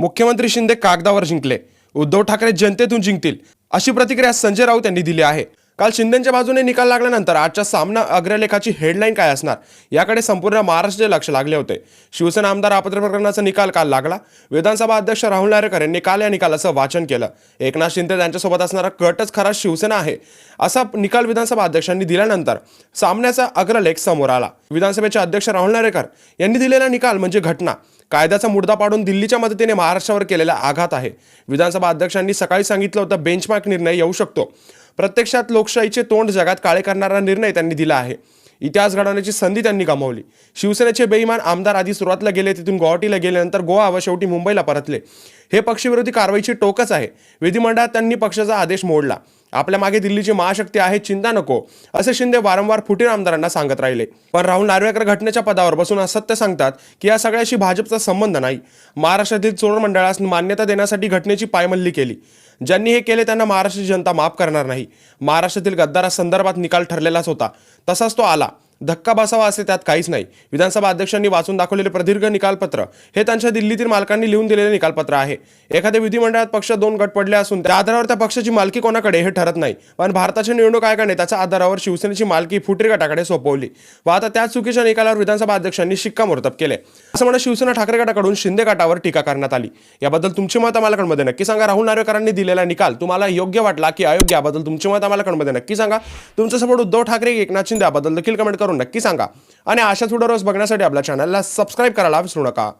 मुख्यमंत्री शिंदे कागदावर जिंकले. उद्धव ठाकरे जनतेतून जिंकतील अशी प्रतिक्रिया संजय राऊत यांनी दिली आहे. काल शिंदेच्या बाजूने निकाल लागल्यानंतर आजच्या सामना अग्रलेखाची हेडलाईन काय असणार? याकडे संपूर्ण महाराष्ट्र लक्ष लागले होते. शिवसेना आमदार आपत्र प्रकरणाचा निकाल काल लागला. विधानसभा अध्यक्ष राहुल नार्वेकर यांनी काल या निकालाचं वाचन केलं. एकनाथ शिंदे त्यांच्यासोबत असणारा कटच खरा शिवसेना आहे असा निकाल विधानसभा अध्यक्षांनी दिल्यानंतर सामन्याचा अग्रलेख समोर आला. विधानसभेचे अध्यक्ष राहुल नारेकर यांनी दिलेला निकाल म्हणजे घटना. कायद्याचा मुद्दा पाडून दिल्लीच्या मदतीने महाराष्ट्रावर केलेला आघात आहे. विधानसभा अध्यक्षांनी सकाळी सांगितलं होतं बेंचमार्क निर्णय येऊ शकतो. प्रत्यक्षात लोकशाहीचे तोंड जगात काळे करणारा निर्णय त्यांनी दिला आहे. इतिहास घडवण्याची संधी त्यांनी गमावली. शिवसेनेचे बेईमान आमदार आधी सुरुवातला गेले तिथून गुवाहाटीला गेल्यानंतर गोवा व शेवटी मुंबईला परतले. हे पक्षविरोधी कारवाईची टोकच आहे. विधिमंडळात त्यांनी पक्षाचा आदेश मोडला. आपल्या मागे दिल्लीची महाशक्ती आहे चिंता नको असे शिंदे वारंवार फुटीर आमदारांना सांगत राहिले. पण राहुल नार्वेकर घटनेच्या पदावर बसून असत्य सांगतात की या सगळ्याशी भाजपचा संबंध नाही. महाराष्ट्रातील चोर मंडळास मान्यता देण्यासाठी घटनेची पायमल्ली केली. ज्यांनी हे केले त्यांना महाराष्ट्राची जनता माफ करणार नाही. महाराष्ट्रातील गद्दारासंदर्भात निकाल ठरलेलाच होता. तसाच तो आला. धक्का बसावा असे त्यात काहीच नाही. विधानसभा अध्यक्षांनी वाचून दाखवलेले प्रदीर्घ निकालपत्र हे त्यांच्या दिल्लीतील मालकांनी लिहून दिलेले निकालपत्र आहे. एखाद्या विधिमंडळात पक्ष दोन गट पडले असून त्या आधारावर त्या पक्षाची मालकी कोणाकडे हे ठरत नाही. पण भारताच्या निवडणूक आयोगाने त्याच्या आधारावर शिवसेनेची मालकी फुटीर गटाकडे सोपवली. व आता त्याच चुकीच्या निकालावर विधानसभा अध्यक्षांनी शिक्कामोर्तब केले. असं म्हणत शिवसेना ठाकरे गटाकडून शिंदे गटावर टीका करण्यात आली. याबद्दल तुमचे मत आम्हाला कळमध्ये नक्की सांगा. राहुल नार्वेकरांनी दिलेला निकाल तुम्हाला योग्य वाटला की अयोग्य याबद्दल तुमचे मत आम्हाला कळमध्ये नक्की सांगा. तुमचं सपोर्ट उद्धव ठाकरे एकनाथ शिंदे याबद्दल देखील कमेंट करून नक्की सांगा. आणि अशाच थोडं रोज बघण्यासाठी आपल्या चॅनलला सबस्क्राईब करायला विसरू नका.